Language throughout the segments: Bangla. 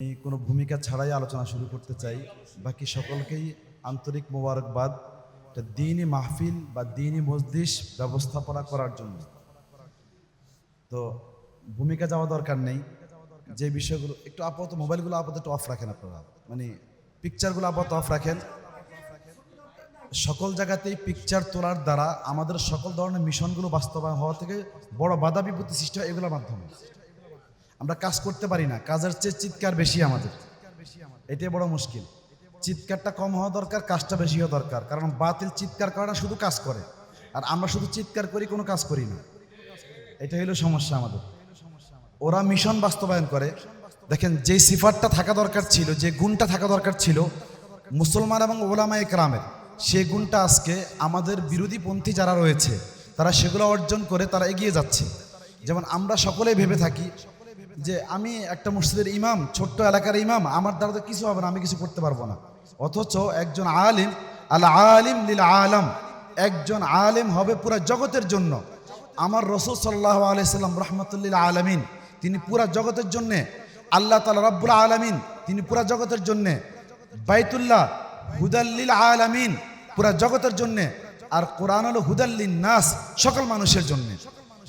আমি কোনো ভূমিকা ছাড়াই আলোচনা শুরু করতে চাই। বাকি সকলকেই আন্তরিক মোবারকবাদ। একটা দিনই মাহফিল বা দিনই মজলিস ব্যবস্থাপনা করার জন্য। তো ভূমিকা যাওয়া দরকার নেই। যে বিষয়গুলো, একটু আপাতত মোবাইলগুলো আপাতত অফ রাখেন আপনারা। মানে পিকচারগুলো আপাতত অফ রাখেন। সকল জায়গাতেই পিকচার তোলার দ্বারা আমাদের সকল ধরনের মিশনগুলো বাস্তবায়ন হওয়া থেকে বড় বাধা বিপত্তি সৃষ্টি হয় এগুলোর মাধ্যমে। আমরা কাজ করতে পারি না। কাজের চেয়ে চিৎকার বেশি আমাদের। এটাই বড় মুশকিল। চিৎকারটা কম হওয়া দরকার, কাজটা বেশি হওয়া দরকার। কারণ বাতিল চিৎকার করে না শুধু কাজ করে। আর আমরা শুধু চিৎকার করি, কোনো কাজ করি না। এটা হলো সমস্যা আমাদের। ওরা মিশন বাস্তবায়ন করে। দেখেন যে সিফারটা থাকা দরকার ছিল, যে গুণটা থাকা দরকার ছিল, মুসলমান এবং ওলামা একরামের সেই গুণটা আজকে আমাদের বিরোধী পন্থী যারা রয়েছে, তারা সেগুলো অর্জন করে তারা এগিয়ে যাচ্ছে। যেমন আমরা সকলেই ভেবে থাকি যে আমি একটা মসজিদের ইমাম, ছোট্ট এলাকার ইমাম, আমার দ্বারা তো কিছু হবে না, আমি কিছু করতে পারব না। অথচ একজন আলিম, আল আলিম লিল আলম, একজন আলেম হবে পুরা জগতের জন্য। আমার রসুল সাল্লাহ আলাইসাল্লাম রহমতুল্লিল আলমিন, তিনি পুরা জগতের জন্যে, আল্লাহ তালা রব্বুল আলমিন, তিনি পুরা জগতের জন্যে, বাইতুল্লাহ হুদাল্লিল আলমিন, পুরা জগতের জন্যে, আর কোরআন হলো হুদাল্লিন নাস, সকল মানুষের জন্যে।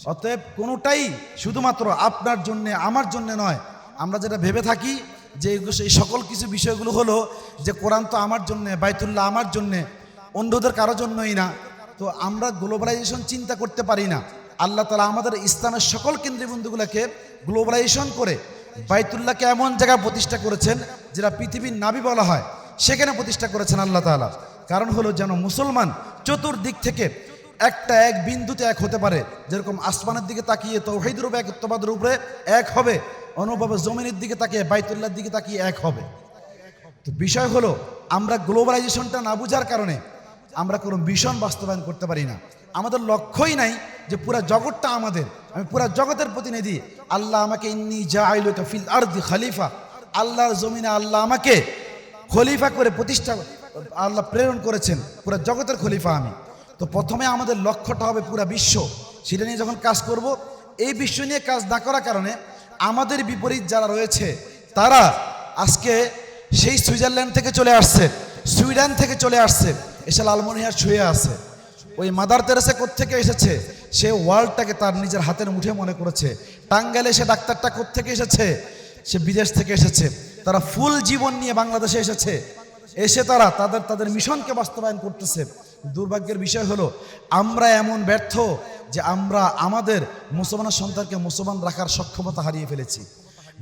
অতএব কোনোটাই শুধুমাত্র আপনার জন্যে, আমার জন্যে নয়। আমরা যেটা ভেবে থাকি যে এই সকল কিছু বিষয়গুলো হলো যে কোরআন তো আমার জন্যে, বাইতুল্লাহ আমার জন্যে, অন্যদের কারও জন্যই না। তো আমরা গ্লোবালাইজেশন চিন্তা করতে পারি না। আল্লাহ তালা আমাদের ইসলামের সকল কেন্দ্রবিন্দুগুলোকে গ্লোবালাইজেশন করে বাইতুল্লাহকে এমন জায়গায় প্রতিষ্ঠা করেছেন যেটা পৃথিবীর নাবি বলা হয়। সেখানে প্রতিষ্ঠা করেছেন আল্লাহ তাআলা। কারণ হলো যেন মুসলমান চতুর্দিক থেকে একটা এক বিন্দুতে এক হতে পারে। যেরকম আসমানের দিকে তাকিয়ে তৌহিদের উপরে একত্ববাদের উপরে এক হবে। অনুভবে জমিনের দিকে তাকিয়ে বাইতুল্লার দিকে তাকিয়ে এক হবে। তো বিষয় হলো, আমরা গ্লোবালাইজেশনটা না বুঝার কারণে আমরা কোনো মিশন বাস্তবায়ন করতে পারি না। আমাদের লক্ষ্যই নাই যে পুরা জগৎটা আমাদের। আমি পুরা জগতের প্রতিনিধি। আল্লাহ আমাকে ইন্নি জাআইলুকা ফিল আরদি খলিফা। আল্লাহর জমিনে আল্লাহ আমাকে খলিফা করে প্রতিষ্ঠা, আল্লাহ প্রেরণ করেছেন। পুরা জগতের খলিফা আমি। তো প্রথমে আমাদের লক্ষ্যটা হবে পুরা বিশ্ব। সেটা নিয়ে যখন কাজ করব, এই বিশ্ব নিয়ে কাজ না করার কারণে আমাদের বিপরীত যারা রয়েছে, তারা আজকে সেই সুইজারল্যান্ড থেকে চলে আসছে, সুইডেন থেকে চলে আসছে, এসে লালমনিহার ছুঁয়ে আছে। ওই মাদার তেরেসা থেকে এসেছে, সে ওয়ার্ল্ডটাকে তার নিজের হাতের মুঠে মনে করেছে। টাঙ্গাইলে সে ডাক্তারটা থেকে এসেছে, সে বিদেশ থেকে এসেছে। তারা ফুল জীবন নিয়ে বাংলাদেশে এসেছে। এসে তারা তাদের তাদের মিশনকে বাস্তবায়ন করতেছে। দুর্ভাগ্যের বিষয় হলো, আমরা এমন ব্যর্থ যে আমরা আমাদের মুসলমানের সন্তানকে মুসলমান রাখার সক্ষমতা হারিয়ে ফেলেছি।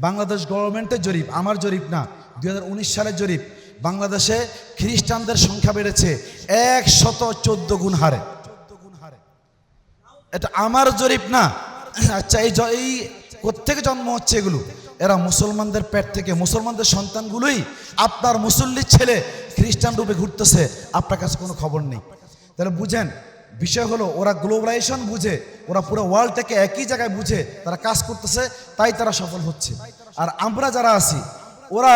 বাংলাদেশ গভর্নমেন্টের জরিপ, আমার জরিপ না, দুই হাজার উনিশ সালের জরিপ, বাংলাদেশে খ্রিস্টানদের সংখ্যা বেড়েছে এক শত চোদ্দ গুণ হারে। এটা আমার জরিপ না। আচ্ছা এই এই কোথেকে জন্ম হচ্ছে এগুলো? এরা মুসলমানদের পেট থেকে মুসলমানদের সন্তানগুলোই আপনার মুসল্লির ছেলে খ্রিস্টান রূপে ঘুরতেছে, আপনার কাছে কোনো খবর নেই। তাহলে বুঝেন, বিষয় হলো ওরা গ্লোবালাইজেশন বুঝে, ওরা পুরো ওয়ার্ল্ডটাকে একই জায়গায় বুঝে তারা কাজ করতেছে, তাই তারা সফল হচ্ছে। আর আমরা যারা আছি, ওরা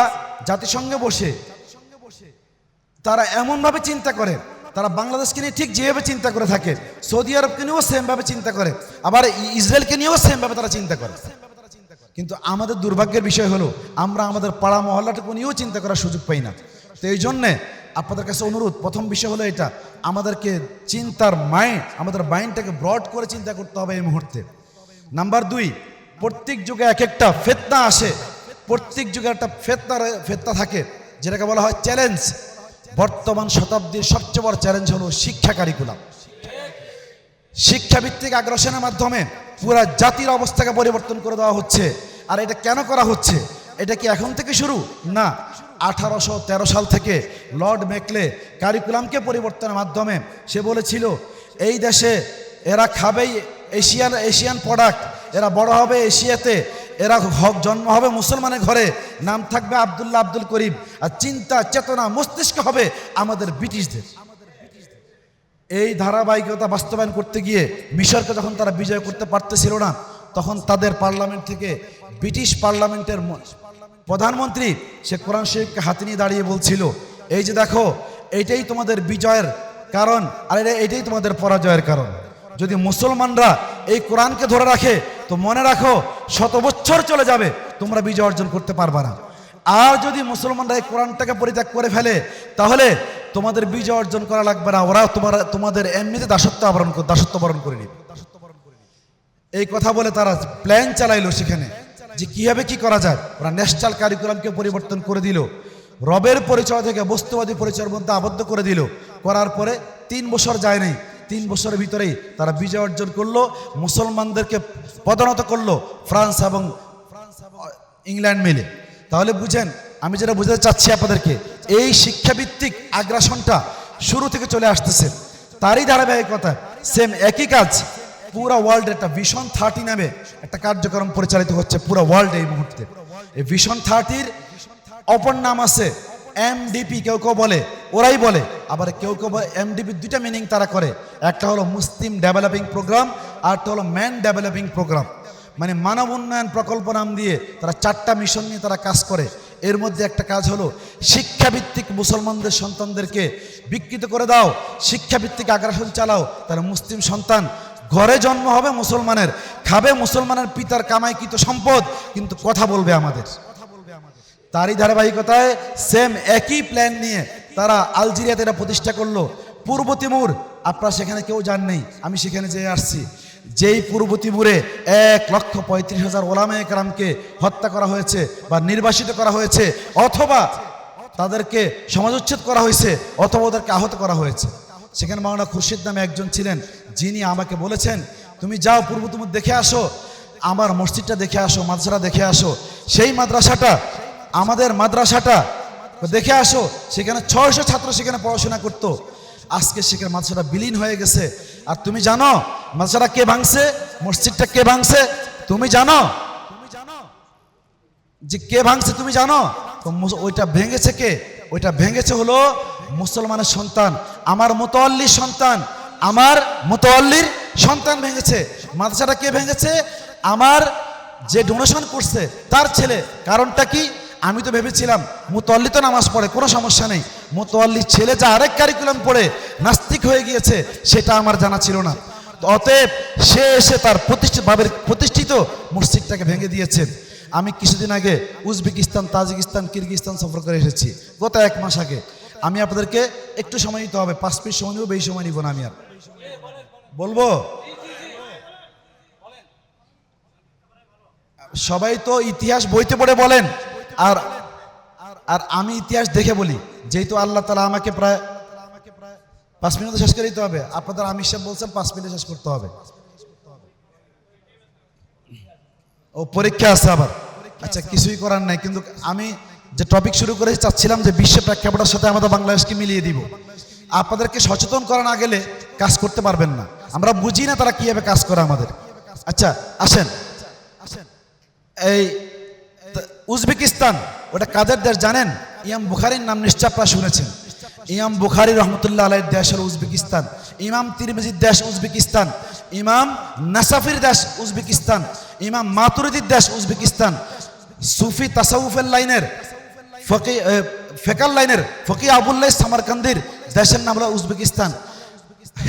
জাতিসংঘে বসে, তারা এমনভাবে চিন্তা করে, তারা বাংলাদেশকে নিয়ে ঠিক যেভাবে চিন্তা করে থাকে, সৌদি আরবকে নিয়েও সেমভাবে চিন্তা করে, আবার ইসরায়েলকে নিয়েও সেমভাবে তারা চিন্তা করে। কিন্তু আমাদের দুর্ভাগ্যের বিষয় হলো, আমরা আমাদের পাড়া মহল্লাটুকু নিয়েও চিন্তা করার সুযোগ পাই না। তো এই জন্যে আপনাদের কাছে অনুরোধ, প্রথম বিষয় হলো এটা, আমাদেরকে চিন্তার মাইন্ড, আমাদের মাইন্ডটাকে ব্রড করে চিন্তা করতে হবে এই মুহূর্তে। নাম্বার দুই, প্রত্যেক যুগে এক একটা ফেতনা আসে। প্রত্যেক যুগে একটা ফেতনা ফেতনা থাকে, যেটাকে বলা হয় চ্যালেঞ্জ। বর্তমান শতাব্দীর সবচেয়ে বড় চ্যালেঞ্জ হলো শিক্ষা কারিকুলাম শিক্ষাভিত্তিক আগ্রাসনের মাধ্যমে পুরা জাতির অবস্থাকে পরিবর্তন করে দেওয়া হচ্ছে। আর এটা কেন করা হচ্ছে? এটা কি এখন থেকে শুরু? না, আঠারোশো তেরো সাল থেকে লর্ড মেকলে কারিকুলামকে পরিবর্তনের মাধ্যমে সে বলেছিল, এই দেশে এরা খাবেই এশিয়ান এশিয়ান প্রোডাক্ট এরা বড় হবে এশিয়াতে, এরা হক জন্ম হবে মুসলমানের ঘরে, নাম থাকবে আবদুল্লাহ আব্দুল করিম, আর চিন্তা, চেতনা, মস্তিষ্ক হবে আমাদের ব্রিটিশদের। এই ধারাবাহিকতা বাস্তবায়ন করতে গিয়ে মিশরকে যখন তারা বিজয় করতে পারতেছিল না, তখন তাদের পার্লামেন্ট থেকে ব্রিটিশ পার্লামেন্টের প্রধানমন্ত্রী সে কোরআন শরীফকে হাতে নিয়ে দাঁড়িয়ে বলছিল, এই যে দেখো, এইটাই তোমাদের বিজয়ের কারণ, আর এটা- এটাই তোমাদের পরাজয়ের কারণ। যদি মুসলমানরা এই কোরআনকে ধরে রাখে, তো মনে রাখো, শত বছর চলে যাবে, তোমরা বিজয় অর্জন করতে পারবা না। আর যদি মুসলমানরা এই কোরআনটাকে পরিত্যাগ করে ফেলে, তাহলে তোমাদের বিজয় অর্জন করা লাগবে না ওরা তোমার, তোমাদের এমনিতে দাসত্ব আবরণ দাসত্ব বরণ করে নিবে। এই কথা বলে তারা প্ল্যান চালাইলো সেখানে, যে কীভাবে কি করা যায়। ওরা ন্যাশনাল কারিকুলামকে পরিবর্তন করে দিল, রবের পরিচয় থেকে বস্তুবাদী পরিচয়ের মধ্যে আবদ্ধ করে দিল। করার পরে তিন বছর যায় নাই, তিন বছরের ভিতরেই তারা বিজয় অর্জন করল, মুসলমানদেরকে পদোন্নত করল, ফ্রান্স এবং ইংল্যান্ড মিলে। তাহলে বুঝেন, আমি যেটা বুঝাতে চাচ্ছি আপনাদেরকে এই শিক্ষাভিত্তিক আগ্রাসনটা শুরু থেকে চলে আসতেছে। তারই ধারাবাহিকতা সেম একই কাজ, পুরো ওয়ার্ল্ডে একটা ভিশন থার্টি নামে একটা কার্যক্রম পরিচালিত হচ্ছে পুরো ওয়ার্ল্ডে এই মুহূর্তে। এই ভিশন থার্টির অপর নাম আছে এমডিপি কেউ কেউ বলে, ওরাই বলে, আবার কেউ কেউ বলে এমডিপি দুইটা মিনিং তারা করে। একটা হলো মুসলিম ডেভেলপিং প্রোগ্রাম আর একটা হলো ম্যান ডেভেলপিং প্রোগ্রাম মানে মানব উন্নয়ন প্রকল্প নাম দিয়ে তারা চারটা মিশন নিয়ে তারা কাজ করে। এর মধ্যে একটা কাজ হলো, শিক্ষাভিত্তিক মুসলমানদের সন্তানদেরকে বিকৃত করে দাও, শিক্ষাভিত্তিক আগ্রাসন চালাও। তারা মুসলিম সন্তান ঘরে জন্ম হবে মুসলমানের, খাবে মুসলমানের পিতার কামাইকৃত সম্পদ, কিন্তু কথা বলবে আমাদের। তারই ধারাবাহিকতায় সেম একই প্ল্যান নিয়ে তারা আলজেরিয়াতে এটা প্রতিষ্ঠা করল। পূর্ব তিমুর, আপনারা সেখানে কেউ যান নেই আমি সেখানে যেয়ে আসছি। যেই পূর্ব তিমুরে এক লক্ষ পঁয়ত্রিশ হাজার ওলামা একরামকে হত্যা করা হয়েছে বা নির্বাসিত করা হয়েছে, অথবা তাদেরকে সমাজোচ্ছেদ করা হয়েছে, অথবা ওদেরকে আহত করা হয়েছে। সেখানে মাওলানা খুরশিদ নামে একজন ছিলেন, যিনি আমাকে বলেছেন, তুমি যাও পূর্ব তিমুর দেখে আসো, আমার মসজিদটা দেখে আসো, মাদ্রাসাটা দেখে আসো। সেই মাদ্রাসাটা, আমাদের মাদ্রাসাটা দেখে আসো, সেখানে ছয়শো ছাত্র সেখানে পড়াশোনা করতো। আজকে সেখানে মাদ্রাসাটা বিলীন হয়ে গেছে। আর তুমি জানো, মাদ্রাসাটা কে ভাঙছে? মসজিদটা কে ভাঙছে? তুমি জানো? তুমি জানো? যে কে ভাঙছে তুমি জানো? ওইটা ভেঙেছে কে? ওইটা ভেঙেছে হলো মুসলমানের সন্তান। আমার মোতোয়াল্লির সন্তান। আমার মোতোয়াল্লির সন্তান ভেঙেছে। মাদ্রাসাটা কে ভেঙেছে? আমার যে ডোনেশন করছে, তার ছেলে। কারণটা কি? আমি তো ভেবেছিলাম মুতোয়াল্লি তো নামাজ পড়ে, কোনো সমস্যা নেই। মুতোয়াল্লির ছেলে যা আরেক কারিকুলাম পড়ে, নাস্তিক হয়ে গিয়েছে, সেটা আমার জানা ছিল না। অতএব সে এসে তার প্রতিষ্ঠিত ভাবের প্রতিষ্ঠিত মসজিদটাকে ভেঙে দিয়েছেন আমি কিছুদিন আগে উজবেকিস্তান, তাজিকিস্তান, কিরগিস্তান সফর করে এসেছি, গত এক মাস আগে। আমি আপনাদেরকে একটু সময় নিতে হবে, পাঁচ মিনিট সময় নিব, বেশি সময় নিব না আমি আর। বলব? সবাই তো ইতিহাস বইতে পড়ে বলেন। আর আর আমি ইতিহাস দেখে বলি, যেহেতু আল্লাহ তালা আমাকে প্রায় আমাকে প্রায় পাঁচ মিনিট শেষ করে দিতে হবে, আপনাদের আমির সাহেব বলছেন পাঁচ মিনিটে শেষ করতে হবে। ও, পরীক্ষা আছে আবার। আচ্ছা কিছুই করার নাই, কিন্তু আমি যে টপিক শুরু করে চাচ্ছিলাম যে বিশ্ব প্রেক্ষাপটের সাথে আমাদের বাংলাদেশকে মিলিয়ে দিব, আপনাদেরকে সচেতন করা না গেলে কাজ করতে পারবেন না। আমরা বুঝি না তারা কীভাবে কাজ করে আমাদের। আচ্ছা আসেন আসেন। এই উজবেকিস্তান, ওটা কাদের দেশ জানেন? ইয়াম বুখারির নাম নিশ্চয় আপনারা শুনেছেন। ইমাম বুখারি রহমতুল্লাহ আলাইয়ের দেশ হলো উজবেকিস্তান, ইমাম তিরমিজির দেশ উজবেকিস্তান, ইমাম নাসাফির দেশ উজবেকিস্তান, ইমাম মাতুরিদির দেশ উজবেকিস্তান, সুফি তাসাউফের লাইনের, ফকি ফেকাল লাইনের, ফকি আবুল্লাহ সামারকান্দির দেশের নাম হলো উজবেকিস্তান।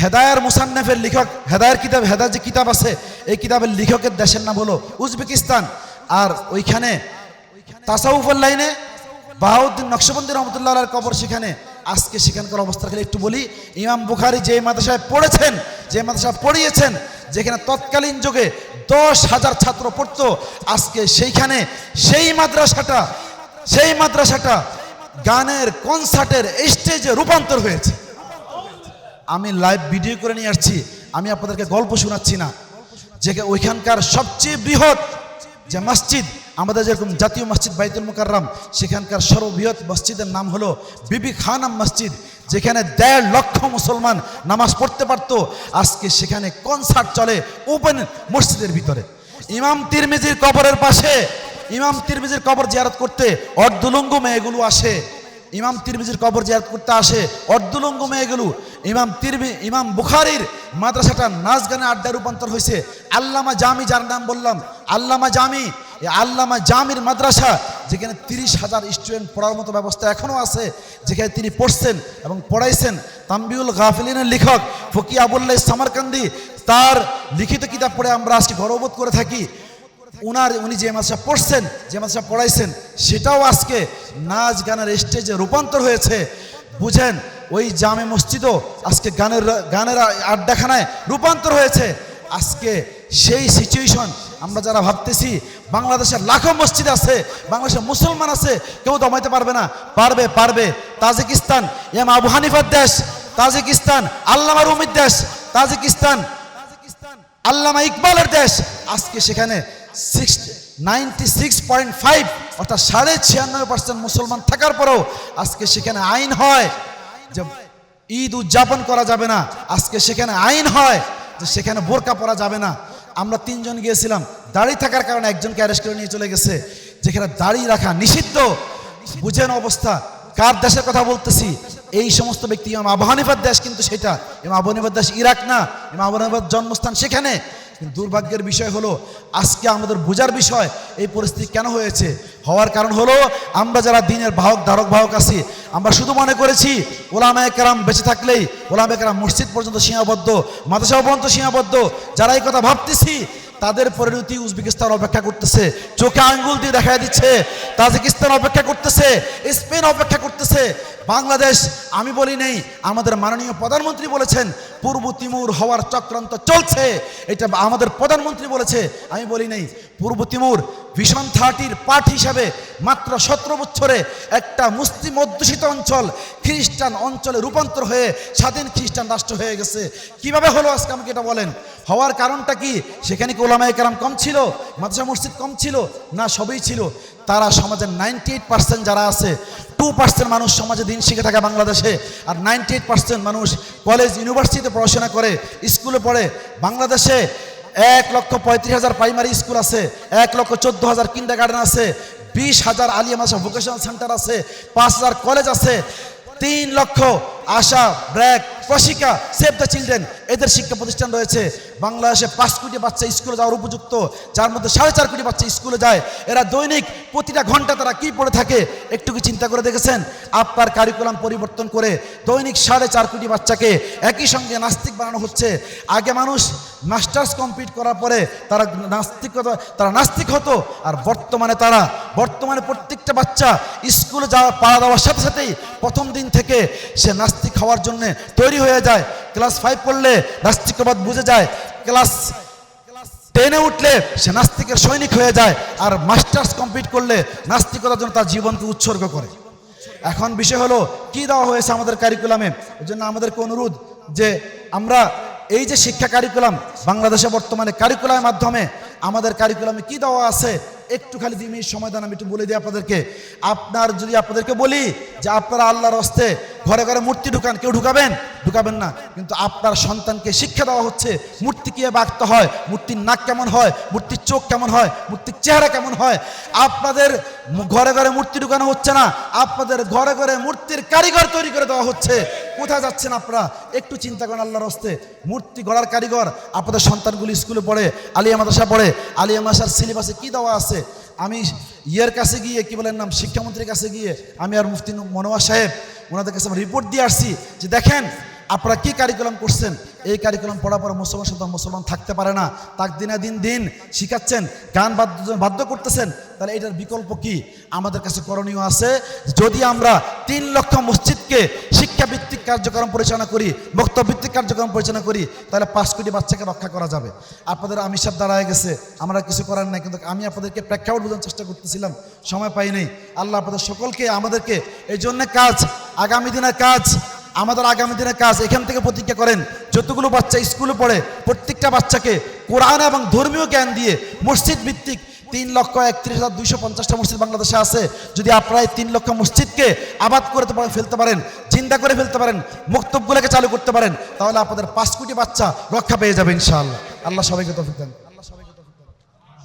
হেদায়ার মুসান্নেফের লেখক, হেদায়ের কিতাব হেদায় যে কিতাব আছে, এই কিতাবের লেখকের দেশের নাম হলো উজবেকিস্তান। আর ওইখানে তাসাউফের লাইনে বাহাউদ্দিন নকশবন্দি রহমতুল্লাহ কবর সেখানে। আজকে সেখানকার অবস্থা একটু বলি, ইমাম বুখারি যে মাদ্রাসায় পড়েছেন, যে মাদ্রাসায় পড়িয়েছেন, যেখানে তৎকালীন যুগে দশ হাজার ছাত্র পড়তো, আজকে সেইখানে সেই মাদ্রাসাটা সেই মাদ্রাসাটা গানের কনসার্টের স্টেজে রূপান্তর হয়েছে। আমি লাইভ ভিডিও করে নিয়ে আসছি, আমি আপনাদেরকে গল্প শোনাচ্ছি না। যে ওইখানকার সবচেয়ে বৃহৎ যে মসজিদ আমাদের যেরকম জাতীয় মসজিদ বাইতুল মুকাররাম, সেখানকার সর্ববৃহৎ মসজিদের নাম হলো বিবি খানাম মসজিদ, যেখানে দেড় লক্ষ মুসলমান নামাজ পড়তে পারতো। আজকে সেখানে কনসার্ট চলে ওপেন মসজিদের ভিতরে। ইমাম তিরমিজির কবরের পাশে, ইমাম তিরমিজির কবর জিয়ারত করতে অর্ধলঙ্গ মেয়েগুলো আসে। ইমাম তিরমিজির কবর জিয়ারত করতে আসে অর্ধলঙ্গ মেয়েগুলো। ইমাম তিরমি, ইমাম বুখারির মাদ্রাসাটা নাচ গানে আড্ডায় রূপান্তর হয়েছে। আল্লামা জামি, যার নাম বললাম, আল্লামা জামি আল্লামা জামির মাদ্রাসা, যেখানে তিরিশ হাজার স্টুডেন্ট পড়ার মতো ব্যবস্থা এখনও আছে, যেখানে তিনি পড়ছেন এবং পড়াইছেন তাম্বিউল গাফিলিনের লেখক ফকি আবুল্লাহ সামারকান্দি। তার লিখিত কিতাব পড়ে আমরা আজকে গর্ববোধ করে থাকি। উনার, উনি যে মাদ্রাসা পড়ছেন, যে মাদ্রাসা পড়াইছেন, সেটাও আজকে নাচ গানের স্টেজে রূপান্তর হয়েছে। বুঝেন, ওই জামে মসজিদও আজকে গানের গানের আড্ডাখানায় রূপান্তর হয়েছে। আজকে সেই সিচুয়েশন আমরা যারা ভাবতেছি বাংলাদেশের লাখো মসজিদ আছে বাংলাদেশের মুসলমান আছে, কেউ দমাইতে পারবে না। পারবে পারবে। তাজিকিস্তান, এম আবু হানিফার দেশ, তাজিকিস্তান আল্লামা রুমির দেশ, তাজিকিস্তান আল্লামা ইকবালের দেশ। আজকে সেখানে six ninety six point five অর্থাৎ সাড়ে ছিয়ানব্বই পার্সেন্ট মুসলমান থাকার পরেও আজকে সেখানে আইন হয় যে ঈদ উদযাপন করা যাবে না। আজকে সেখানে আইন হয় যে সেখানে বোরকা পরা যাবে না। আমরা তিনজন গিয়েছিলাম, দাড়ি থাকার কারণে একজনকে অ্যারেস্ট করে নিয়ে চলে গেছে। যেখানে দাড়ি রাখা নিষিদ্ধ। বুঝেন অবস্থা, কার দেশের কথা বলতেছি? এই সমস্ত ব্যক্তি ইমাম আবু দেশ কিন্তু সেটা। ইমাম আবহানিবাদ দেশ ইরাক না, ইমাম আবহানিবাদ জন্মস্থান সেখানে। দুর্ভাগ্যের বিষয় হলো, আজকে আমাদের বোঝার বিষয়, এই পরিস্থিতি কেন হয়েছে? হওয়ার কারণ হলো, আমরা যারা দিনের বাহক, ধারক বাহক আছি, আমরা শুধু মনে করেছি, ওলামায় কেরাম বেঁচে থাকলেই, ওলামায় একরাম মসজিদ পর্যন্ত সীমাবদ্ধ, মাদ্রাসা পর্যন্ত সীমাবদ্ধ, যারা এই কথা ভাবতেছি, তাদের পরিণতি উজবেকিস্তান অপেক্ষা করতেছে, চোখে আঙ্গুল দিয়ে দেখা দিচ্ছে, তাজিকিস্তান অপেক্ষা করতেছে, স্পেন অপেক্ষা করতেছে বাংলাদেশ, আমি বলি নেই, আমাদের মাননীয় প্রধানমন্ত্রী বলেছেন, পূর্ব তিমুর হওয়ার চক্রান্ত চলছে। এটা আমাদের প্রধানমন্ত্রী বলেছে, আমি বলি নেই পূর্ব তিমুর ভিশন থার্টির পাঠ হিসাবে মাত্র সতেরো বছরে একটা মুসলিম অধ্যুষিত অঞ্চল খ্রিস্টান অঞ্চলে রূপান্তর হয়ে স্বাধীন খ্রিস্টান রাষ্ট্র হয়ে গেছে। কীভাবে হলো আজকে আমাকে এটা বলেন? হওয়ার কারণটা কি? সেখানে কি ওলামায় কারাম কম ছিল? মাদ্রাসা মসজিদ কম ছিল? না, সবই ছিল। তারা সমাজের নাইনটি এইট পার্সেন্ট যারা আছে, টু পার্সেন্ট মানুষ সমাজে দিন শিখে থাকে বাংলাদেশে আর নাইনটি এইট পার্সেন্ট মানুষ কলেজ, ইউনিভার্সিটিতে পড়াশোনা করে, স্কুলে পড়ে। বাংলাদেশে এক লক্ষ পঁয়ত্রিশ হাজার প্রাইমারি স্কুল আছে, এক লক্ষ চোদ্দ হাজার কিন্ডার গার্ডেন আছে, বিশ হাজার আলিয়া মাসা ভোকেশনাল সেন্টার আছে, পাঁচ হাজার কলেজ আছে, তিন লক্ষ ASA, BRAC Proshika save the children এদের শিক্ষা প্রতিষ্ঠান রয়েছে। বাংলাদেশে পাঁচ কোটি বাচ্চা স্কুলে যাওয়ার উপযুক্ত, যার মধ্যে সাড়ে চার কোটি বাচ্চা স্কুলে যায়। এরা দৈনিক প্রতিটা ঘণ্টা তারা কি পড়ে থাকে, একটু কি চিন্তা করে দেখেছেন? আপনার কারিকুলাম পরিবর্তন করে দৈনিক সাড়ে চার কোটি বাচ্চাকে একই সঙ্গে নাস্তিক বানানো হচ্ছে। আগে মানুষ মাস্টার্স কমপ্লিট করার পরে তারা নাস্তিকতা তারা নাস্তিক হতো। আর বর্তমানে তারা, বর্তমানে প্রত্যেকটা বাচ্চা স্কুলে যাওয়া, পাড়া দেওয়ার সাথে সাথেই প্রথম দিন থেকে সে নাস্তিক হওয়ার জন্য তৈরি হয়ে যায়। ক্লাস ফাইভ পড়লে নাস্তিকবাদ বুঝে যায়। ক্লাস টেনে উঠলে সে নাস্তিকের সৈনিক হয়ে যায়। আর মাস্টার্স কমপ্লিট করলে নাস্তিকতার জন্য তার জীবনকে উৎসর্গ করে। এখন বিষয় হলো, কি দেওয়া হয়েছে আমাদের কারিকুলামে ওই জন্য আমাদেরকে অনুরোধ যে আমরা এই যে শিক্ষা কারিকুলাম বাংলাদেশে বর্তমানে কারিকুলামের মাধ্যমে আমাদের কারিকুলামে কি দেওয়া আছে? একটু খালি দুই মিনিট সময় দেন আমি একটু বলে দিই আপনাদেরকে। আপনার যদি আপনাদেরকে বলি যে আপনারা আল্লাহর হস্তে ঘরে ঘরে মূর্তি ঢুকান, কেউ ঢুকাবেন? ঢুকাবেন না। কিন্তু আপনার সন্তানকে শিক্ষা দেওয়া হচ্ছে, মূর্তি কীভাবে আঁকতে হয়, মূর্তির নাক কেমন হয়, মূর্তির চোখ কেমন হয়, মূর্তির চেহারা কেমন হয়? আপনাদের ঘরে ঘরে মূর্তি ঢুকানো হচ্ছে না, আপনাদের ঘরে ঘরে মূর্তির কারিগর তৈরি করে দেওয়া হচ্ছে। কোথায় যাচ্ছেন আপনারা? একটু চিন্তা করেন আল্লাহর হস্তে। মূর্তি গড়ার কারিগর আপনাদের সন্তানগুলি স্কুলে পড়ে, আলিয়া মাদ্রাসা পড়ে, আলিয়া মাদ্রাসার সিলেবাসে কি দেওয়া আছে? আমি ইয়ের কাছে গিয়ে, কি বলেন নাম, শিক্ষামন্ত্রীর কাছে গিয়ে আমি আর মুফতি মনোয়ার সাহেব ওনাদের কাছে রিপোর্ট দিয়ে আসছি যে দেখেন আপনারা কি কারিকুলাম করছেন? এই কারিকুলাম পড়ার পর মুসলমান সন্তান মুসলমান থাকতে পারে না। তাক দিনে দিন দিন শিখাচ্ছেন, গান বাদ্য বাধ্য করতেছেন, তাহলে এটার বিকল্প কি? আমাদের কাছে করণীয় আছে, যদি আমরা তিন লক্ষ মসজিদকে শিক্ষাভিত্তিক কার্যক্রম পরিচালনা করি বক্তব্যভিত্তিক কার্যক্রম পরিচালনা করি, তাহলে পাঁচ কোটি বাচ্চাকে রক্ষা করা যাবে। আপনাদের আমি সব দাঁড়ায় গেছে, আমরা কিছু করার নাই, কিন্তু আমি আপনাদেরকে প্রেক্ষাপট বোঝানোর চেষ্টা করতেছিলাম, সময় পাই নাই আল্লাহ আপনাদের সকলকে আমাদেরকে, এই জন্য কাজ, আগামী দিনের কাজ আমাদের আগামী দিনের কাজ এখান থেকে প্রতিজ্ঞা করেন, যতগুলো বাচ্চা স্কুলে পড়ে, প্রত্যেকটা বাচ্চাকে কোরআন এবং ধর্মীয় জ্ঞান দিয়ে মসজিদ ভিত্তিক তিন লক্ষ একত্রিশ হাজার দুইশো পঞ্চাশটা মসজিদ বাংলাদেশে আছে। যদি আপনারা এই তিন লক্ষ মসজিদকে আবাদ করে ফেলতে পারেন চিন্তা করে ফেলতে পারেন বক্তব্যগুলোকে চালু করতে পারেন, তাহলে আপনাদের পাঁচ কোটি বাচ্চা রক্ষা পেয়ে যাবে ইনশাআল্লাহ। আল্লাহ সবাইকে তফিক দেন।